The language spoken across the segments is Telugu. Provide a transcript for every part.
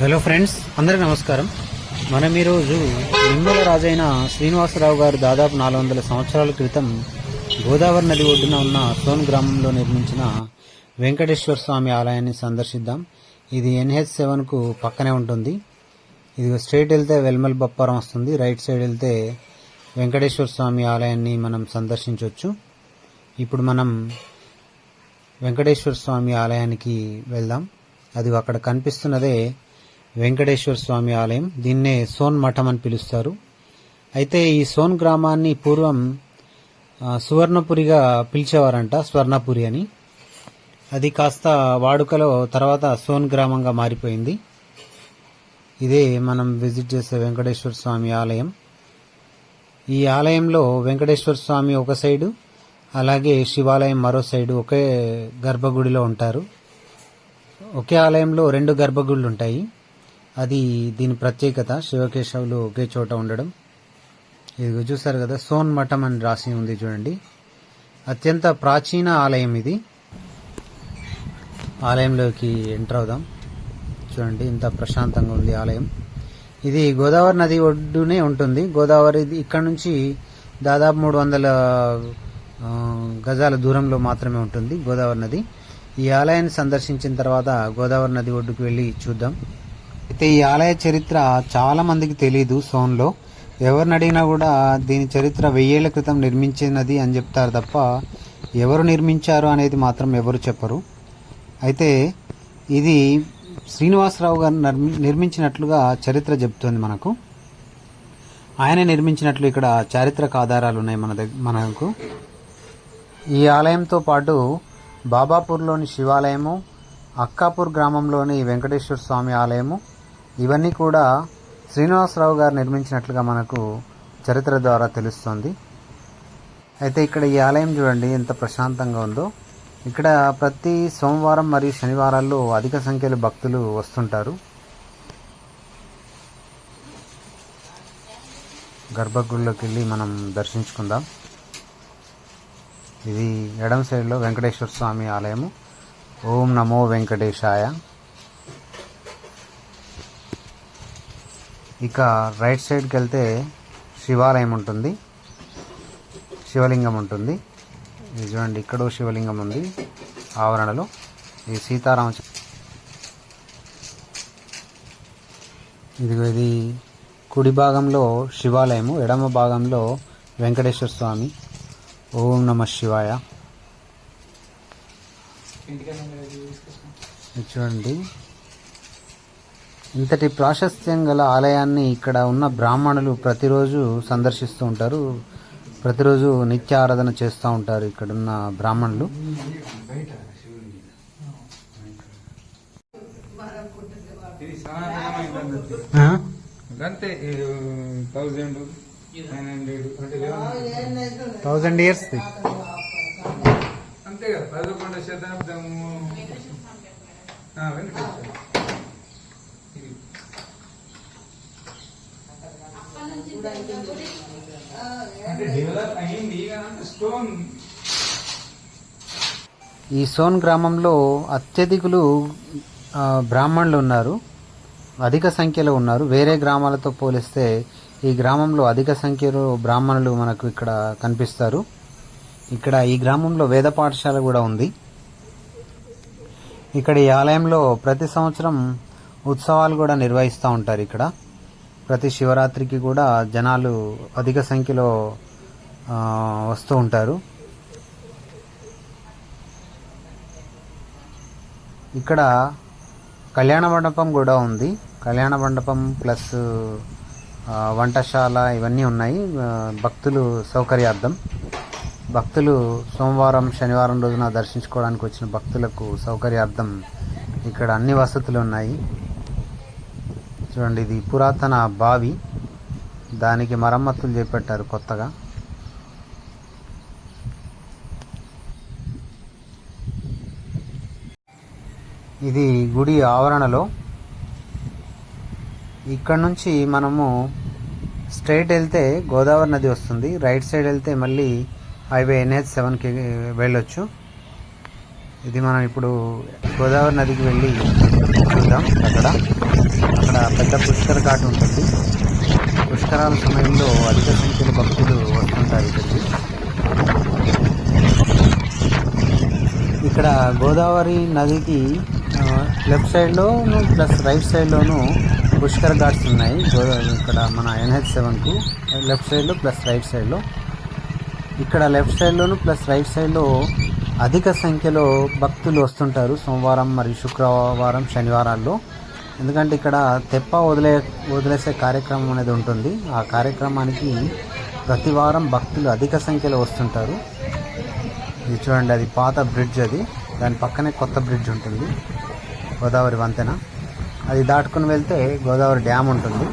హలో ఫ్రెండ్స్ అందరికీ నమస్కారం. మనం ఈరోజు నిమ్మల రాజైన శ్రీనివాసరావు గారు దాదాపు నాలుగు వందల సంవత్సరాల క్రితం గోదావరి నది ఒడ్డున ఉన్న సోన్ గ్రామంలో నిర్మించిన వెంకటేశ్వర స్వామి ఆలయాన్ని సందర్శిద్దాం. ఇది ఎన్హెచ్ సెవెన్కు పక్కనే ఉంటుంది. ఇది స్ట్రైట్ వెళ్తే వెల్మల్ బప్పారం వస్తుంది. రైట్ సైడ్ వెళ్తే వెంకటేశ్వర స్వామి ఆలయాన్ని మనం సందర్శించవచ్చు ఇప్పుడు మనం వెంకటేశ్వర స్వామి ఆలయానికి వెళ్దాం. అది అక్కడ కనిపిస్తున్నదే వెంకటేశ్వర స్వామి ఆలయం. దీన్నే సోన్ మఠం అని పిలుస్తారు. అయితే ఈ సోన్ గ్రామాన్ని పూర్వం సువర్ణపురిగా పిలిచేవారంట స్వర్ణపురి అని. అది కాస్త వాడుకలో తర్వాత సోన్ గ్రామంగా మారిపోయింది. ఇదే మనం విజిట్ చేసే వెంకటేశ్వర స్వామి ఆలయం. ఈ ఆలయంలో వెంకటేశ్వర స్వామి ఒక సైడు అలాగే శివాలయం మరో సైడు ఒకే గర్భగుడిలో ఉంటారు. ఒకే ఆలయంలో రెండు గర్భగుళ్ళు ఉంటాయి. అది దీని ప్రత్యేకత శివకేశవులు ఒకే చోట ఉండడం. ఇది చూసారు కదా సోన్ మఠం అని రాసి ఉంది చూడండి. అత్యంత ప్రాచీన ఆలయం ఇది. ఆలయంలోకి ఎంటర్ అవుదాం. చూడండి ఇంత ప్రశాంతంగా ఉంది ఆలయం. ఇది గోదావరి నది ఒడ్డునే ఉంటుంది. గోదావరి ఇక్కడ నుంచి దాదాపు మూడు వందల గజాల దూరంలో మాత్రమే ఉంటుంది గోదావరి నది. ఈ ఆలయాన్ని సందర్శించిన తర్వాత గోదావరి నది ఒడ్డుకు వెళ్ళి చూద్దాం. అయితే ఈ ఆలయ చరిత్ర చాలామందికి తెలియదు సోన్లో. ఎవరిని అడిగినా కూడా దీని చరిత్ర వెయ్యేళ్ళ క్రితం నిర్మించినది అని చెప్తారు తప్ప ఎవరు నిర్మించారు అనేది మాత్రం ఎవరు చెప్పరు. అయితే ఇది శ్రీనివాసరావు గారు నిర్మి- నిర్మించినట్లుగా చరిత్ర చెబుతోంది మనకు. ఆయన నిర్మించినట్లు ఇక్కడ చారిత్రక ఆధారాలు ఉన్నాయి మన దగ్గర మనకు. ఈ ఆలయంతో పాటు బాబాపూర్లోని శివాలయము అక్కాపూర్ గ్రామంలోని వెంకటేశ్వర స్వామి ఆలయము ఇవన్నీ కూడా శ్రీనివాసరావు గారు నిర్మించినట్లుగా మనకు చరిత్ర ద్వారా తెలుస్తుంది. అయితే ఇక్కడ ఈ ఆలయం చూడండి ఎంత ప్రశాంతంగా ఉందో. ఇక్కడ ప్రతి సోమవారం మరియు శనివారాల్లో అధిక సంఖ్యలో భక్తులు వస్తుంటారు. గర్భగుడిలోకి వెళ్ళి మనం దర్శించుకుందాం. ఇది ఎడమ సైడ్లో వెంకటేశ్వర స్వామి ఆలయము. ఓం నమో వెంకటేశాయ. ఇక రైట్ సైడ్కి వెళ్తే శివాలయం ఉంటుంది. శివలింగం ఉంటుంది. ఇది చూడండి ఇక్కడ శివలింగం ఉంది ఆవరణలో. ఇది సీతారామ ఇదిగో ఇది కుడి భాగంలో శివాలయము ఎడమ భాగంలో వెంకటేశ్వర స్వామి. ఓం నమ శివాయ. చూడండి. ఇంతటి ప్రాశస్త్యం గల ఆలయాన్ని ఇక్కడ ఉన్న బ్రాహ్మణులు ప్రతిరోజు సందర్శిస్తూ ఉంటారు. ప్రతిరోజు నిత్య ఆరాధన చేస్తూ ఉంటారు ఇక్కడున్న బ్రాహ్మణులు. థౌజండ్ ఇయర్స్ అంతే కదా పదకొండు శతాబ్దము. ఆ, వెంకటేశ్వర ఇది అంటే డెవలప్ అయింది స్టోన్ ఈ సోన్ గ్రామంలో అత్యధికులు బ్రాహ్మణులు ఉన్నారు. అధిక సంఖ్యలో ఉన్నారు. వేరే గ్రామాలతో పోలిస్తే ఈ గ్రామంలో అధిక సంఖ్యలో బ్రాహ్మణులు మనకు ఇక్కడ కనిపిస్తారు. ఇక్కడ ఈ గ్రామంలో వేద పాఠశాల కూడా ఉంది. ఇక్కడ ఈ ఆలయంలో ప్రతి సంవత్సరం ఉత్సవాలు కూడా నిర్వహిస్తూ ఉంటారు ఇక్కడ. ప్రతి శివరాత్రికి కూడా జనాలు అధిక సంఖ్యలో వస్తూ ఉంటారు. ఇక్కడ కళ్యాణ మండపం కూడా ఉంది. కళ్యాణ మండపం ప్లస్ వంటశాల ఇవన్నీ ఉన్నాయి. భక్తులు సౌకర్యార్థం. భక్తులు సోమవారం శనివారం రోజున దర్శించుకోవడానికి వచ్చిన భక్తులకు సౌకర్యార్థం ఇక్కడ అన్ని వసతులు ఉన్నాయి. చూడండి ఇది పురాతన బావి. దానికి మరమ్మతులు చేపట్టారు కొత్తగా. ఇది గుడి ఆవరణలో. ఇక్కడ నుంచి మనము స్ట్రైట్ వెళ్తే గోదావరి నది వస్తుంది. రైట్ సైడ్ వెళ్తే మళ్ళీ హైవే ఎన్హెచ్ సెవెన్కి వెళ్ళొచ్చు. ఇది మనం ఇప్పుడు గోదావరి నదికి వెళ్ళి చూద్దాం అక్కడ. పెద్ద పుష్కర ఘాట్ ఉంటుంది. పుష్కరాల సమయంలో అధిక సంఖ్యలో భక్తులు వస్తుంటారు ఇక్కడికి. ఇక్కడ గోదావరి నదికి లెఫ్ట్ సైడ్లోను ప్లస్ రైట్ సైడ్లోను పుష్కర్ ఘాట్స్ ఉన్నాయి. గోదావరి ఇక్కడ మన ఎన్హెచ్ సెవెన్కు లెఫ్ట్ సైడ్లో ప్లస్ రైట్ సైడ్లో. ఇక్కడ లెఫ్ట్ సైడ్లోను ప్లస్ రైట్ సైడ్లో అధిక సంఖ్యలో భక్తులు వస్తుంటారు సోమవారం మరియు శుక్రవారం శనివారాల్లో. ఎందుకంటే ఇక్కడ తెప్ప వదిలే వదిలేసే కార్యక్రమం అనేది ఉంటుంది. ఆ కార్యక్రమానికి ప్రతి వారం భక్తులు అధిక సంఖ్యలో వస్తుంటారు. ఇది చూడండి అది పాత బ్రిడ్జ్ అది. దాని పక్కనే కొత్త బ్రిడ్జ్ ఉంటుంది. గోదావరి వంతెన. అది దాటుకుని వెళ్తే గోదావరి డ్యామ్ ఉంటుంది.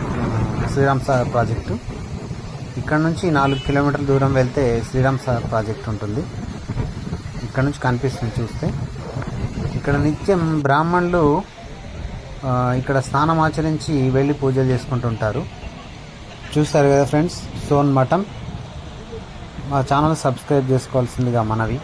శ్రీరామ్ సాగర్ ప్రాజెక్టు. ఇక్కడ నుంచి నాలుగు కిలోమీటర్ల దూరం వెళ్తే శ్రీరామ్ సాగర్ ప్రాజెక్ట్ ఉంటుంది. ఇక్కడ నుంచి కనిపిస్తుంది చూస్తే. ఇక్కడ నిత్యం బ్రాహ్మణులు ఇక్కడ స్నానం ఆచరించి వెళ్ళి పూజలు చేసుకుంటుంటారు. చూస్తారు కదా ఫ్రెండ్స్ సోన్ మఠం. మా ఛానల్ సబ్స్క్రైబ్ చేసుకోవాల్సిందిగా మనవి.